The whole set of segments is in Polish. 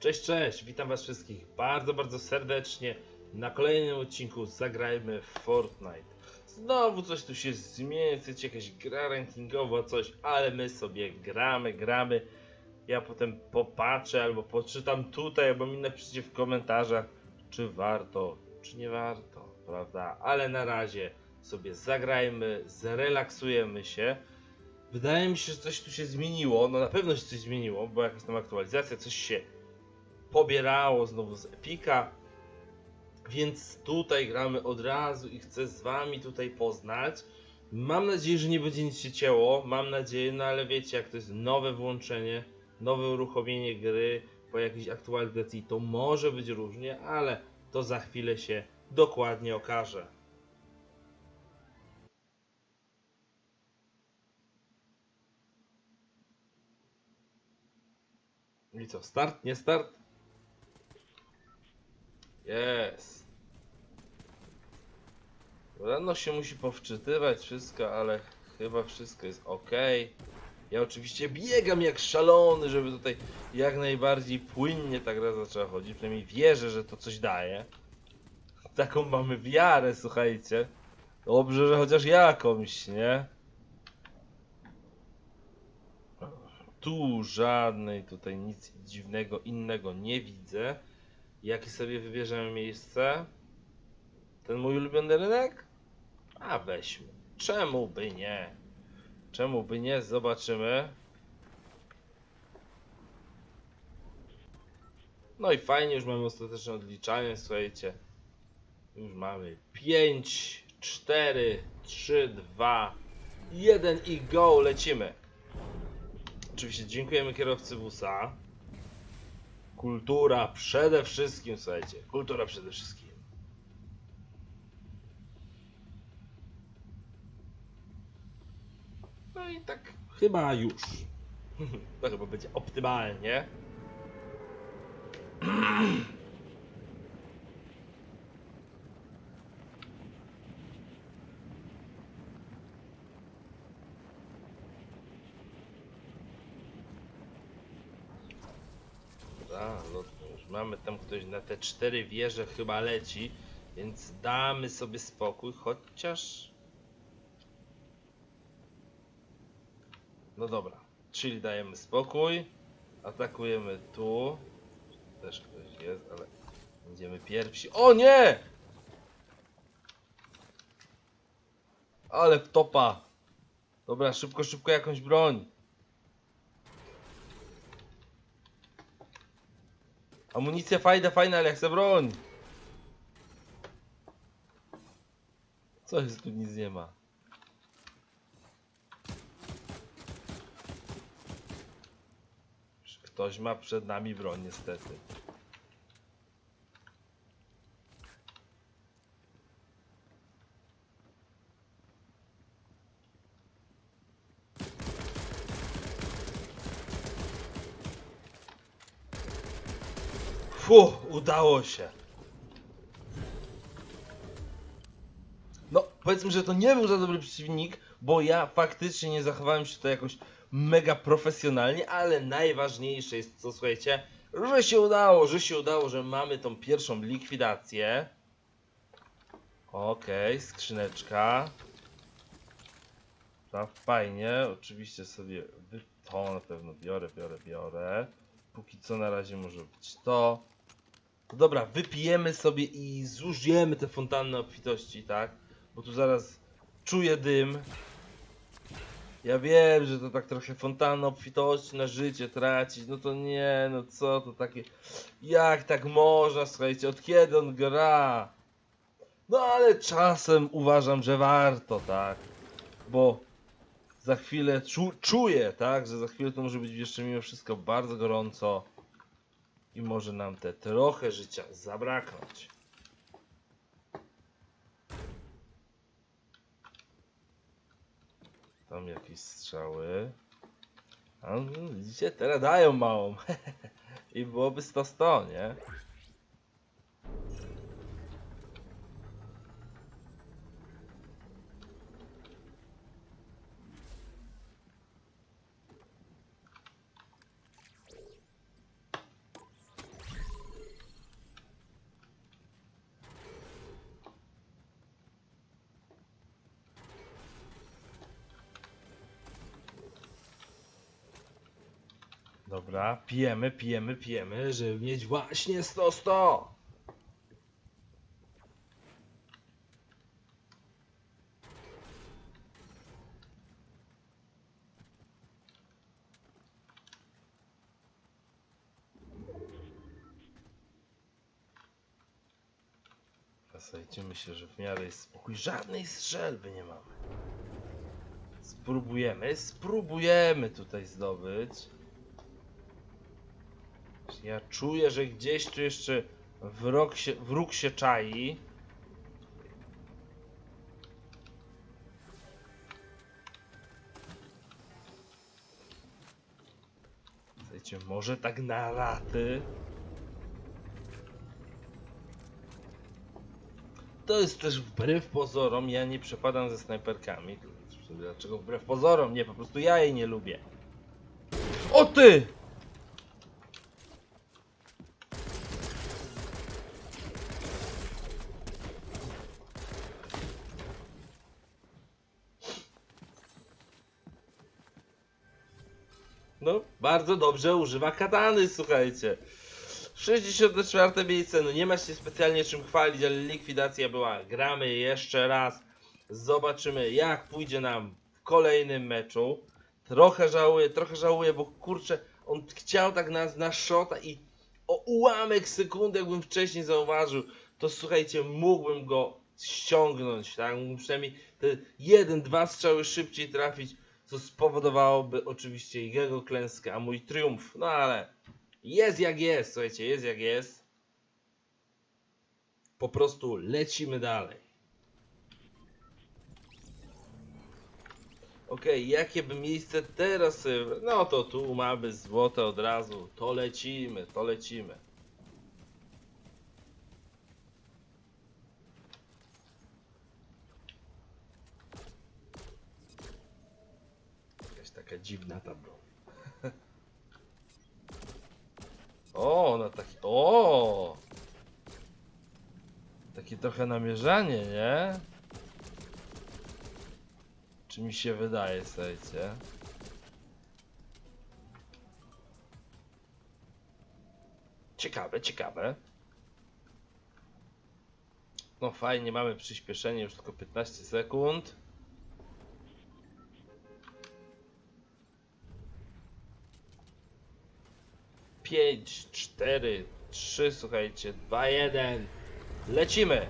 Cześć, cześć, witam was wszystkich bardzo, bardzo serdecznie na kolejnym odcinku Zagrajmy w Fortnite. Znowu coś tu się zmieni, chcecie jakaś gra rankingowa, coś, ale my sobie gramy, gramy. Ja potem popatrzę albo poczytam tutaj, albo mi napiszcie w komentarzach, czy warto, czy nie warto, prawda? Ale na razie sobie zagrajmy, zrelaksujemy się. Wydaje mi się, że coś tu się zmieniło. No na pewno się coś zmieniło, bo jakaś tam aktualizacja, coś się pobierało znowu z Epika. Więc tutaj gramy od razu i chcę z wami tutaj poznać. Mam nadzieję, że nie będzie nic się cięło. Mam nadzieję, no ale wiecie, jak to jest nowe włączenie, nowe uruchomienie gry po jakiejś aktualizacji, to może być różnie, ale to za chwilę się dokładnie okaże. I co, start, nie start? Jest. Rano się musi powczytywać wszystko, ale chyba wszystko jest ok. Ja oczywiście biegam jak szalony, żeby tutaj jak najbardziej płynnie ta gra zaczęła chodzić. Przynajmniej wierzę, że to coś daje. Taką mamy wiarę, słuchajcie. Dobrze, że chociaż jakąś, nie? Tu żadnej tutaj nic dziwnego innego nie widzę. Jakie sobie wybierzemy miejsce? Ten mój ulubiony rynek? A weźmy. Czemu by nie? Czemu by nie? Zobaczymy. No i fajnie, już mamy ostateczne odliczanie, słuchajcie. Już mamy 5, 4, 3, 2, 1 i go, lecimy. Oczywiście dziękujemy kierowcy busa. Kultura przede wszystkim, słuchajcie. Kultura przede wszystkim. No i tak chyba już. To chyba będzie optymalnie. Dobra, no to już mamy tam ktoś na te cztery wieże chyba leci, więc damy sobie spokój, chociaż... No dobra, czyli dajemy spokój, atakujemy tu, też ktoś jest, ale będziemy pierwsi. O nie! Ale w topa! Dobra, szybko, szybko jakąś broń. Amunicja fajna, fajna, ale ja chcę broń. Co jest tu nic nie ma. Ktoś ma przed nami broń niestety. Fu, udało się. No, powiedzmy, że to nie był za dobry przeciwnik, bo ja faktycznie nie zachowałem się tutaj jakoś mega profesjonalnie, ale najważniejsze jest co, słuchajcie, że się udało, że się udało, że mamy tą pierwszą likwidację. Okej, skrzyneczka. Ta fajnie, oczywiście sobie to na pewno biorę, biorę, biorę. Póki co na razie może być to. No Dobra, wypijemy sobie i zużyjemy te fontanny obfitości, tak? Bo tu zaraz czuję dym. Ja wiem, że to tak trochę fontanna obfitości na życie tracić, no to nie, no co to takie... Jak tak można, słuchajcie, od kiedy on gra? No ale czasem uważam, że warto, tak? Bo za chwilę czu czuję, tak? Że za chwilę to może być jeszcze mimo wszystko bardzo gorąco i może nam te trochę życia zabraknąć. Tam jakieś strzały. A, no, widzicie, teraz dają małą. I byłoby 100-100, nie? Dobra, pijemy, pijemy, pijemy, żeby mieć właśnie 100-100. Słuchajcie, myślę, że w miarę jest spokój. Żadnej strzelby nie mamy. Spróbujemy, spróbujemy tutaj zdobyć. Ja czuję, że gdzieś tu jeszcze wróg się, wróg się czai. Słuchajcie, może tak na raty. To jest też wbrew pozorom, ja nie przepadam ze snajperkami. Dlaczego wbrew pozorom? Nie, po prostu ja jej nie lubię. O ty! No, bardzo dobrze używa katany, słuchajcie. 64 miejsce, no nie ma się specjalnie czym chwalić, ale likwidacja była. Gramy jeszcze raz. Zobaczymy jak pójdzie nam w kolejnym meczu. Trochę żałuję, trochę żałuję, bo kurczę, on chciał tak nas na shota i o ułamek sekundy, jakbym wcześniej zauważył, to słuchajcie, mógłbym go ściągnąć, tak? Mógłbym przynajmniej te jeden, dwa strzały szybciej trafić, co spowodowałoby oczywiście jego klęskę, a mój triumf. No ale jest jak jest, słuchajcie, jest jak jest. Po prostu lecimy dalej. Okej, jakie by miejsce teraz wybra- No to tu mamy złote od razu. To lecimy, to lecimy. Jakaś taka dziwna ta broń. O, no taki. O! Takie trochę namierzanie, nie? Czy mi się wydaje, słuchajcie? Ciekawe, ciekawe. No fajnie, mamy przyspieszenie już tylko 15 sekund. Pięć, cztery, trzy, słuchajcie, dwa, jeden. Lecimy!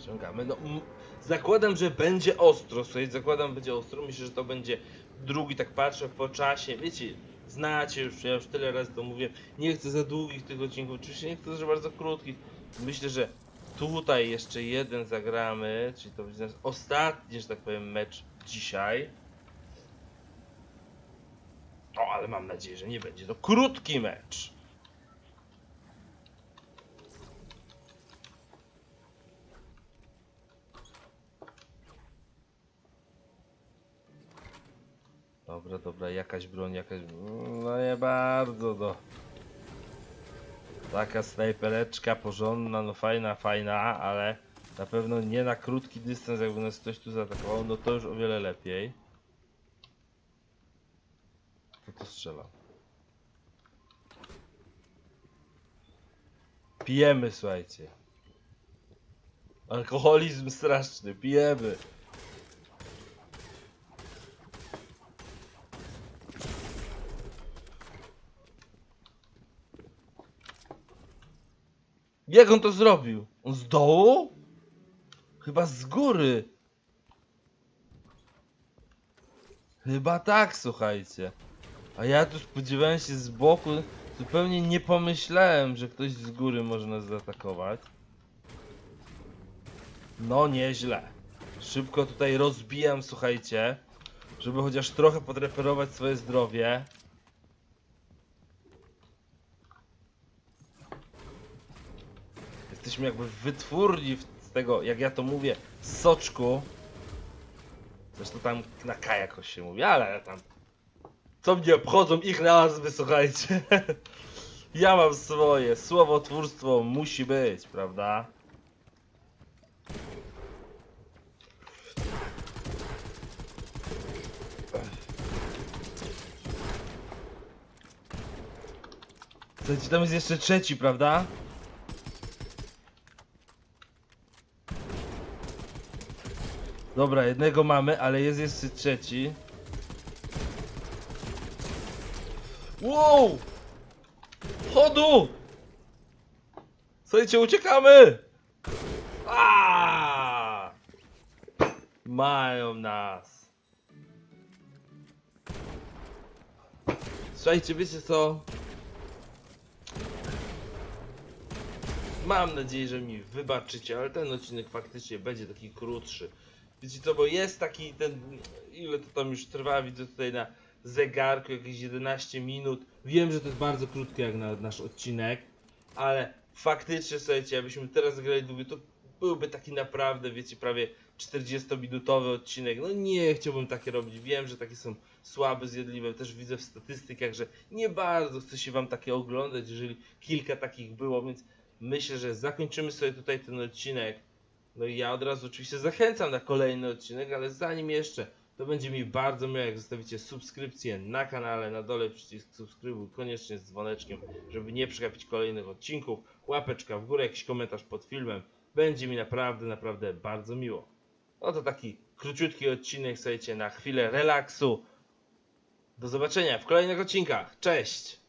Ściągamy. No, zakładam, że będzie ostro. Słuchaj, zakładam, będzie ostro. Myślę, że to będzie drugi, tak patrzę po czasie. Wiecie, znacie już, ja już tyle razy to mówię. Nie chcę za długich tych odcinków, oczywiście nie chcę za bardzo krótkich. Myślę, że tutaj jeszcze jeden zagramy, czyli to będzie nasz ostatni, że tak powiem, mecz dzisiaj. O, ale mam nadzieję, że nie będzie to krótki mecz. Dobra, dobra, jakaś broń, jakaś... No nie bardzo, no. Taka snajpereczka porządna, no fajna, fajna, ale na pewno nie na krótki dystans, jakby nas ktoś tu zaatakował, no to już o wiele lepiej. Kto to strzela? Pijemy, słuchajcie. Alkoholizm straszny, pijemy. Jak on to zrobił? On z dołu? Chyba z góry. Chyba tak, słuchajcie. A ja tu spodziewałem się z boku. Zupełnie nie pomyślałem, że ktoś z góry może nas zaatakować. No nieźle. Szybko tutaj rozbijam, słuchajcie. Żeby chociaż trochę podreperować swoje zdrowie. jesteśmy jakby wytwórni z tego, jak ja to mówię, soczku. Zresztą tam na K jakoś się mówi, ale tam... Co mnie obchodzą ich nazwy, słuchajcie. ja mam swoje, słowotwórstwo musi być, prawda? Słuchajcie, tam jest jeszcze trzeci, prawda? Dobra, jednego mamy, ale jest jeszcze trzeci. Wow! Chodu! Słuchajcie, uciekamy! A! Mają nas. Słuchajcie, wiecie co? Mam nadzieję, że mi wybaczycie, ale ten odcinek faktycznie będzie taki krótszy. Wiecie co, bo jest taki ten, ile to tam już trwa, widzę tutaj na zegarku jakieś 11 minut. Wiem, że to jest bardzo krótkie jak na nasz odcinek, ale faktycznie, słuchajcie, jakbyśmy teraz zagrali długo, to byłby taki naprawdę, wiecie, prawie 40-minutowy odcinek. No nie chciałbym takie robić. Wiem, że takie są słabe, zjadliwe. Też widzę w statystykach, że nie bardzo chce się wam takie oglądać, jeżeli kilka takich było, więc myślę, że zakończymy sobie tutaj ten odcinek. No i ja od razu oczywiście zachęcam na kolejny odcinek, ale zanim jeszcze, to będzie mi bardzo miło, jak zostawicie subskrypcję na kanale, na dole przycisk subskrybuj, koniecznie z dzwoneczkiem, żeby nie przegapić kolejnych odcinków, łapeczka w górę, jakiś komentarz pod filmem, będzie mi naprawdę, naprawdę bardzo miło. No to taki króciutki odcinek, słuchajcie, na chwilę relaksu. Do zobaczenia w kolejnych odcinkach. Cześć!